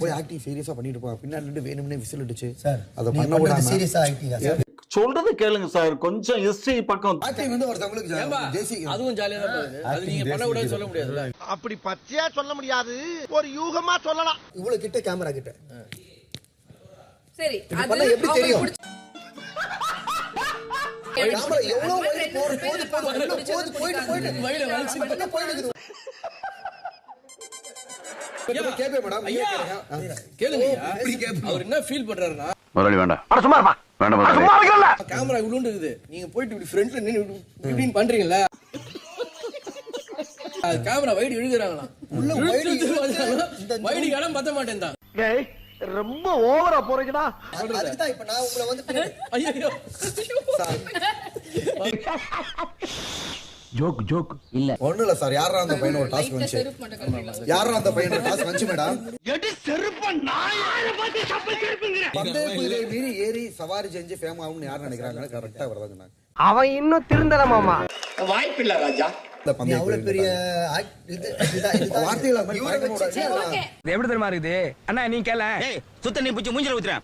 போய் ஆக்டிங் சீரியஸா பண்ணிட்டு இருப்பாங்க பின்னாடி வேணும்னே விசில் அடிச்சு சார் அதை பண்ண விடாம சீரியஸா ஆக்டிங்கா சார்? சொல்றது கேளுங்க சார். கொஞ்சம் ஹிஸ்டரி பக்கம். ஆக்டிங் வந்து ஒருத்தவங்களுக்கு அதுவும் ஜாலியா தான் போகுது. அது நீங்க பண்ண கூடாதுன்னு சொல்ல முடியாதுல்ல அப்படி பச்சையா சொல்ல முடியாது. ஒரு யூகமா சொல்லலாம். இவ்வளவு கிட்ட கேமரா கிட்ட. சரி அது எப்படி தெரியும்? எவ்வளவு போயிட்டு, போயிட்டு. வலிச்சு என்ன போயிட்டு இருக்குது? கேப்பே மேடம். ஐயா கேளுங்க ஐயா. அவர் என்ன ஃபீல் பண்றாருன்னா முதலாளி வேண்டாம் அட சும்மா இருப்பா. வேண்டாம் கேமரா இவ்வளோண்டு இருக்குது நீங்க போயிட்டு இப்படி ஃப்ரண்ட்ல நின்னு இப்படி இப்படின்னு பண்றீங்கல்ல. அது கேமரா வைடு இழுக்குறாங்களாம். உள்ள இந்த- வைடு இடம் பத்த மாட்டேன் தான் ரொம்ப ஓவரா போறீங்கடா. அதுக்குதான் இப்ப நான் உங்களை வந்து ஐயோ. ஜோக் ஜோக் இல்ல. ஒண்ணும் இல்ல சார். யாரா அந்த பையன் ஒரு டாஸ்க் வந்துச்சு. யாரா அந்த பையன் ஒரு டாஸ்க் வந்துச்சு மேடம்? எடி செருப்ப நாயார பார்த்து சப்பல் செருப்புங்கிற. பந்தய குதிரை மீறி ஏறி சவாரி செஞ்சு ஃபேம் ஆகும்னு யார் நினைக்கிறாங்க கரெக்டா வரதான் சொன்னாங்க அவன் இன்னும் திருந்தல மாமா. வச்சு விடாது. ஓகே. எப்படி தெரியுமா இருக்குது? அண்ணா நீ கேள. சுத்த நீ பிடிச்சி மூஞ்சில ஊத்துறேன்.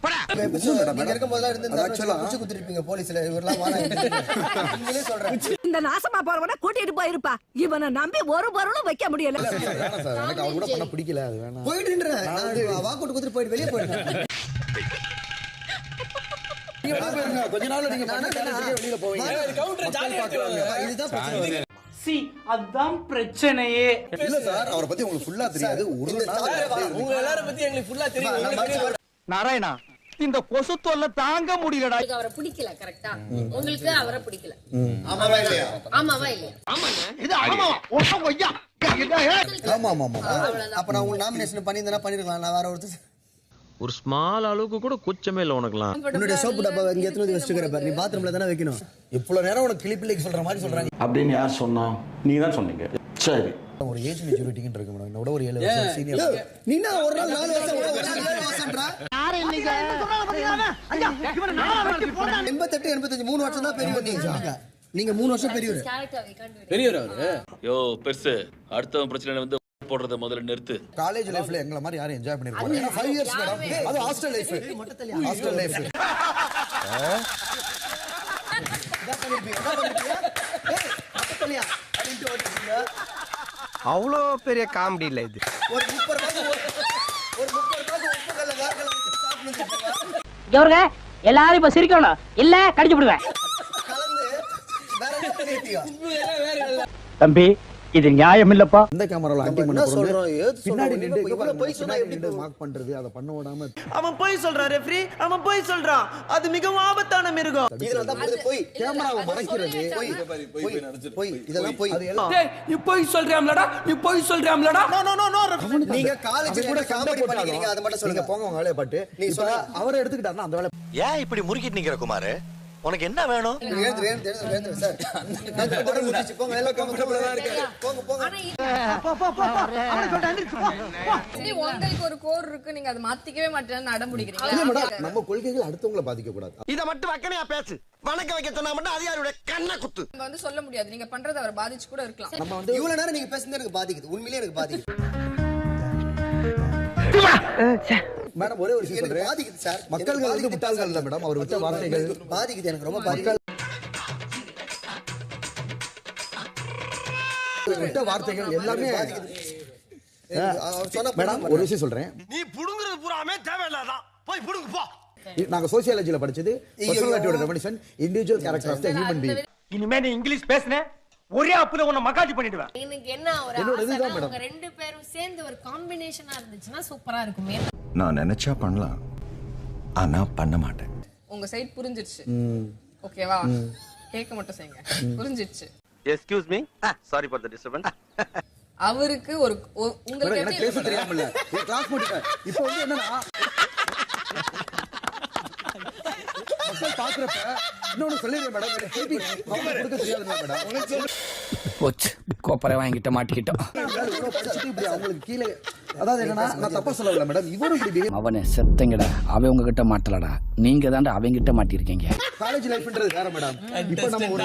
இந்த நாசமா போறவன கூட்டிட்டு போயிருப்பா. இவனை நம்பி ஒரு பொருளும் வைக்க முடியல. எனக்கு அவர் கூட பண்ண பிடிக்கல. அது வேணாம். போயிட்டுன்றேன் நான் வாக்கு கொடுத்துட்டு போயிட்டு வெளியே போயிருங்க. கொஞ்ச நாள்ல நீங்க பண்ண காரியத்துக்கே வெளியில போவீங்க. கவுண்டர் ஜாலியா பார்க்கறாங்க. இதுதான் பிரச்சனை. சி அதான் பிரச்சனையே. இல்ல சார் அவரை பத்தி உங்களுக்கு ஃபுல்லா தெரியாது. ஒரு. உங்க எல்லாரும் பத்தி எங்களுக்கு ஃபுல்லா தெரியும். நாராயணா இந்த கொசு தொல்லை தாங்க முடியலடா. உங்களுக்கு அவரை பிடிக்கல கரெக்டா உங்களுக்கு அவரை பிடிக்கல. ஆமாவா இல்லையா? ஆமாவா இல்லையா? இது ஆமா ஒண்ணு கொய்யா. ஆமா ஆமா ஆமா. அப்ப நான் உங்களுக்கு நாமினேஷன் பண்ணியிருந்தேன்னா பண்ணிருக்கலாம். நான் வேற ஒருத்தர் ஒரு ஸ்மால் அளவுக்கு கூட கூச்சமே இல்லை உனக்குலாம் உன்னுடைய சோப்பு டப்பா இங்க எத்தனை வச்சுக்கிற பாரு. நீ பாத்ரூம்ல தானே வைக்கணும். இவ்வளவு நேரம் உனக்கு கிளிப்பிள்ளைக்கு சொல்ற மாதிரி சொல்றாங்க. அப்படின்னு யார் சொன்னா? நீ தான் சொன்னீங்க. சரி. ஒரு ஏஜ் மெச்சூரிட்டின்னு இருக்கு மேடம். என்னோட ஒரு ஏழு வருஷம் சீனியர் நீ என்ன ஒரு நாள் நாலு வருஷம்? எண்பத்தெட்டு எண்பத்தஞ்சு மூணு வருஷம் தான் பெரியவர் நீங்க. நீங்க மூணு வருஷம் பெரியவர். பெரியவர் அவரு? யோ பெருசு. அடுத்தவன் பிரச்சனை வந்து போடுறத முதல்ல நிறுத்து. காலேஜ் லைஃப்ல எங்கள மாதிரி யாரும் என்ஜாய் பண்ணிருப்பாங்க ஏன்னா ஃபைவ் இயர்ஸ் மேடம். அது ஹாஸ்டல் லைஃப் ஹாஸ்டல் லைஃப். அவ்வளோ பெரிய காமெடி இல்ல இது. ஒரு முப்பது ஒரு- முப்பது எல்லாரும் இப்ப சிரிக்கணும். இல்ல கடிச்சு விடுவேன்? தம்பி இது நியாயம் இல்லப்பா இந்த கேமரால ஆக்டிங் நம்ம பண்ண சொல்றோம்? பின்னாடி? நின்று இவ்வளவு பொய் சொன்னா எப்படி? மார்க் பண்றது அதை பண்ண விடாம அவன் போய் சொல்றான் ரெஃப்ரி அவன் போய் சொல்றான். அது மிகவும் ஆபத்தான மிருகம். இதுல தான் போய் கேமராவை மறைக்கிறது. போய் போய் போய் இதெல்லாம் போய் எல்லாம் நீ போய் சொல்றியாம்லடா நீ போய் சொல்றியாம்லடா நோ நோ நோ நோ நீங்க காலேஜ் கூட காமெடி பண்ணிக்கிறீங்க அதை மட்டும் சொல்லுங்க. போங்க உங்க வேலையை பாட்டு நீ சொல்ல. அவரை எடுத்துக்கிட்டாருன்னா அந்த வேலை ஏன் இப்படி முறுக்கிட்டு நிக்கிற குமாரு? உனக்கு என்ன வேணும்? உங்களுக்கு ஒரு கோர் இருக்கு நீங்க அதை மாத்திக்கவே மாட்டேன்னு பிடிக்கிறீங்க மேடம் நம்ம கொள்கைகள் அடுத்தவங்களை பாதிக்க கூடாது இத மட்டும் வக்கனையா பேசு. வணக்க வைக்க சொன்னா மட்டும் அதிகாரியோட கண்ணை குத்து. நம்ம வந்து சொல்ல முடியாது. நீங்க பண்றது அவர் பாதிச்சு கூட இருக்கலாம். நம்ம வந்து இவ்வளவு நேரம் நீங்க பேசுனது எனக்கு பாதிக்குது. உண்மையிலேயே எனக்கு பாதிக்குது. மேடம் ஒரே ஒரு விஷயம் எனக்கு சொல்றேன். பாதிக்குது சார் மக்கள்கள் எனக்கு வந்து முட்டாள்கள் இல்ல மேடம் அவர் விட்ட வார்த்தைகள் பாதிக்குது எனக்கு ரொம்ப பாதிக்குது. விட்ட வார்த்தைகள் எல்லாமே மேடம் ஒரு விஷயம் சொல்றேன். நீ புடுங்குறது பூராமே தேவையில்லாதான். போய் புடுங்கு போ. நாங்க சோசியாலஜில படிச்சது பர்சனாலிட்டியோட definition individual character of the human being இனிமே நீ இங்கிலீஷ் பேசுன. ஒரே அப்புல உன்னை மகாஜி பண்ணிடுவேன். எனக்கு என்ன ஒரு மேடம். அவங்க ரெண்டு பேரும் சேர்ந்து ஒரு காம்பினேஷனா இருந்துச்சுன்னா சூப்பரா இருக்குமே. நான் நினைச்சா பண்ணலாம். ஆனா பண்ண மாட்டேன். உங்க சைட் புரிஞ்சிருச்சு. ஓகேவா கேட்க மட்டும் செய்யுங்க. புரிஞ்சிருச்சு. Excuse me sorry for the disturbance அவருக்கு ஒரு உங்களுக்கு எனக்கு எப்படி பேச? தெரியாம இல்ல. கிளாஸ் இப்போ வந்து என்னன்னா மக்கள் பாக்குறப்ப இன்னொன்னு சொல்லிடுறேன் மேடம். எனக்கு அவங்க கொடுக்க தெரியாது மேடம். போச்சு. கோப்பரை வாங்கிட்ட மாட்டிக்கிட்டோம். இவ்வளவு படிச்சுட்டு இப்படி அவங்களுக்கு கீழே அதாவது என்னன்னா நான் தப்பா சொல்லல மேடம் இவரும் இப்படி behave- அவனை செத்தங்கடா. அவன் உங்ககிட்ட மாட்டலடா. நீங்க தாண்டா அவங்கிட்ட மாட்டிருக்கீங்க. காலேஜ் லைஃப்ன்றது வேற மேடம் இப்போ நம்ம ஒரு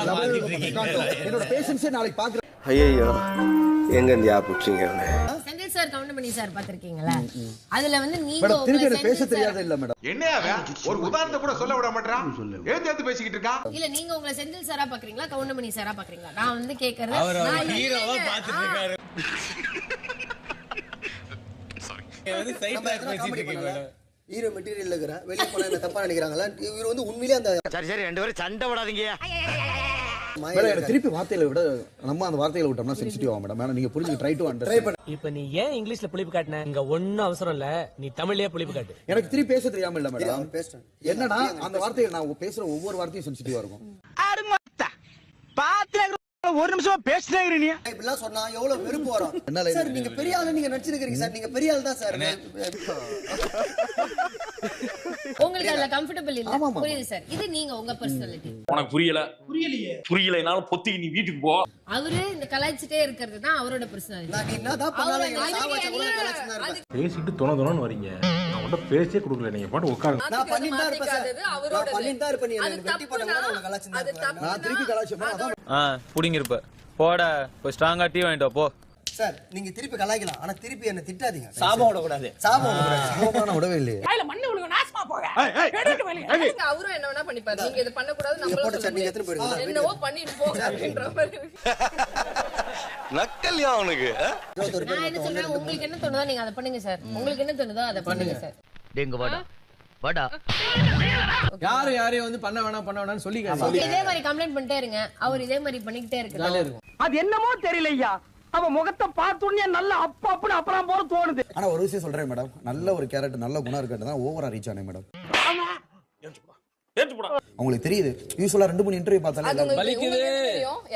என்னோட பேஷன்ஸே நாளைக்கு ஐயோ எங்க இருந்து பிடிச்சிங்க? செந்தில் சார் கவுண்டமணி சார் பாத்திருக்கீங்களா அதுல வந்து நீங்க திருப்பி பேச தெரியாத சார் இல்ல மேடம். ஒரு உதாரணத்தை கூட சொல்ல விட மாட்டான் எழுத்து எழுத்து பேசிக்கிட்டு இருக்கான் இல்ல நீங்க உங்களை செந்தில் சாரா பாக்குறீங்களா கவுண்டமணி சாரா பாக்குறீங்களா நான் வந்து கேக்குறது நான் ஹீரோவா பாத்துட்டு இருக்காரு ஹீரோ மெட்டீரியல் இருக்கிற வெளியே போனா என்ன தப்பா நினைக்கிறாங்களா? இவர் வந்து உண்மையிலேயே அந்த சரி சரி ரெண்டு பேரும் சண்டை விடாதீங்க மேடம் திருப்பி வார்த்தைகளை விட நம்ம அந்த வார்த்தைகளை விட்டோம்னா சென்சிட்டிவ் ஆகும் மேடம். மேடம் நீங்க புரிஞ்சு ட்ரை டு அண்டர் இப்ப நீ ஏன் இங்கிலீஷ்ல புளிப்பு காட்டின? இங்க ஒண்ணும் அவசரம் இல்ல. நீ தமிழ்லயே புளிப்பு காட்டு. எனக்கு திருப்பி பேச தெரியாம இல்ல மேடம். பேசுறேன். என்னன்னா அந்த வார்த்தைகள் நான் பேசுற ஒவ்வொரு வார்த்தையும் சென்சிட்டிவா இருக்கும். ஒரு நிமிஷமா பேசினே நீ. இப்படிலாம் சொன்னா எவ்வளவு வெறுப்பு வரும்? சார் நீங்க பெரிய ஆளு நீங்க நடிச்சிருக்கீங்க சார். நீங்க பெரிய ஆள் தான் சார் உங்களுக்கு அதுல கம்ஃபர்டபிள் இல்ல. புரியுது சார். இது நீங்க உங்க பர்சனாலிட்டி உனக்கு புரியல. புரியலையே. புரியலைனாலும் பொத்திக்கு நீ வீட்டுக்கு போ. அவரு இந்த கலாய்ச்சிட்டே இருக்கிறது தான் அவரோட பர்சனாலிட்டி. பேசிட்டு தொண தொணன்னு வரீங்க. நான் உன்ட்ட பேசே கொடுக்கல நீங்க பாட்டு உட்காருங்க. நான் பண்ணிட்டு தான் இருப்பேன் சார். நான் பண்ணிட்டு தான் இருப்பேன் நீ என்ன. வெட்டி போட்ட கூட உங்களை கலாச்சி தான் இருப்பேன். நான் திருப்பி கலாச்சி அதான் ஆ புடிங்கிருப்ப. போட போய் ஸ்ட்ராங்கா டீ வாங்கிட்டு வா, போ. சார் நீங்க திருப்பி கலாய்க்கலாம். ஆனா திருப்பி என்ன திட்டாதீங்க. சாபம் விடக்கூடாது. சாபம் விடக்கூடாது. கோபமா நான் விடவே இல்லையே. அவரும் என்ன வேணா பண்ணிப்பாரு. நீங்க இது பண்ண கூடாது நீங்க போட்ட சட்னி எத்தனை போயிடுங்க. என்னவோ பண்ணிட்டு போங்க அப்படின்ற மாதிரி. நக்கல்யா அவனுக்கு நான் என்ன சொல்றேன்? உங்களுக்கு என்ன தோணுதோ நீங்க அதை பண்ணுங்க சார். உங்களுக்கு என்ன தோணுதோ அதை பண்ணுங்க சார். டேங்க வாடா. வாடா. யாரு யாரையும் வந்து பண்ண வேணாம் பண்ண வேணாம்னு சொல்லி இதே மாதிரி கம்ப்ளைண்ட் பண்ணிட்டே இருங்க. அவர் இதே மாதிரி பண்ணிக்கிட்டே இருக்கு அது என்னமோ தெரியலையா? அவன் முகத்தை பார்த்துடனே நல்ல அப்ப அப்படி அப்புறம் போல தோணுது. ஆனா ஒரு விஷயம் சொல்றேன் மேடம் நல்ல ஒரு கேரக்டர் நல்ல குணம் இருக்கட்டும் தான் ஓவரா ரீச் ஆனேன் மேடம் உங்களுக்கு தெரியுது. யூஸ்வலா ரெண்டு மூணு இன்டர்வியூ பார்த்தாலே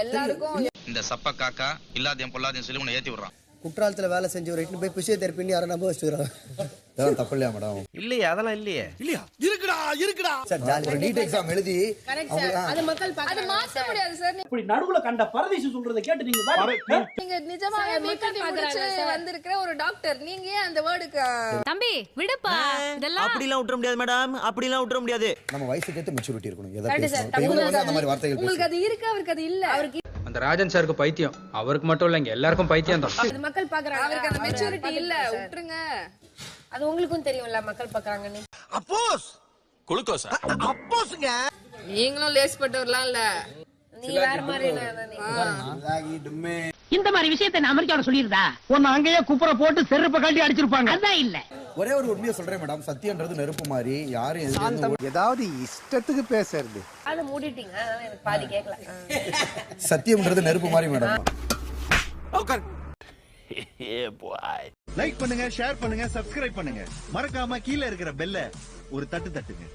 எல்லாருக்கும் இந்த சப்ப காக்கா இல்லாதையும் பொல்லாதையும் சொல்லி உன்னை ஏத்தி விடுறான். குற்றாலத்துல வேலை செஞ்சு ஒரு போய் பிசியோதெரப்பின்னு யாரும் நம்ப வச்சுக்கிறாங்க. இதெல்லாம் தப்பு இல்லையா மேடம் இல்லையா. அதெல்லாம் இல்லையே சார் ஜாலி. ஒரு நீட் எக்ஸாம் எழுதி கரெக்ட் சார். அது மக்கள் அது மாத்த முடியாது சார். இப்படி நடுவுல கண்ட பரதேசி சொல்றதை கேட்டு நீங்க நீங்க நிஜமாவே மக்கள் முடிச்சு வந்திருக்கிற ஒரு டாக்டர் நீங்க ஏன் அந்த வேர்டுக்கு தம்பி விடுப்பா. இதெல்லாம் அப்படிலாம் விட்டுற முடியாது மேடம் அப்படிலாம் விட்டுற முடியாது. நம்ம வயசுக்கு ஏற்ற மெச்சூரிட்டி இருக்கணும். எதை கரெக்ட் சார். பேசணும் இப்ப இவங்க வந்து அந்த மாதிரி வார்த்தைகள் உங்களுக்கு அது இருக்கு அவருக்கு அது இல்ல? அவருக்கு அந்த ராஜன் சாருக்கு பைத்தியம். அவருக்கு மட்டும் இல்லைங்க எல்லாருக்கும் பைத்தியம் தான் அது மக்கள் பாக்குறாங்க. அவருக்கு அந்த மெச்சூரிட்டி இல்ல விட்டுருங்க. அது உங்களுக்கும் தெரியும்ல மக்கள் பாக்குறாங்கன்னு. அப்போஸ்! குளுக்கோஸா? அப்போஸ்ங்க! நீங்களும் லேஸ் பட்டவர்லாம் இல்ல. நீ வேற மாதிரி இந்த மாதிரி விஷயத்தை நான் அமெரிக்காவோட சொல்லிருந்தா உன்னை அங்கேயே குப்புற போட்டு செருப்ப கட்டி அடிச்சிருப்பாங்க. அதான் இல்ல. ஒரே ஒரு உண்மையை சொல்றேன் மேடம் சத்தியன்றது நெருப்பு மாதிரி. யாரும் ஏதாவது இஷ்டத்துக்கு பேசுறது. அதை மூடிட்டீங்க அதனால எனக்கு பாதி கேட்கல சத்தியம்ன்றது நெருப்பு மாதிரி மேடம் லைக் பண்ணுங்க ஷேர் பண்ணுங்க சப்ஸ்கிரைப் பண்ணுங்க. மறக்காம கீழே இருக்கிற பெல்ல ஒரு தட்டு தட்டுங்க.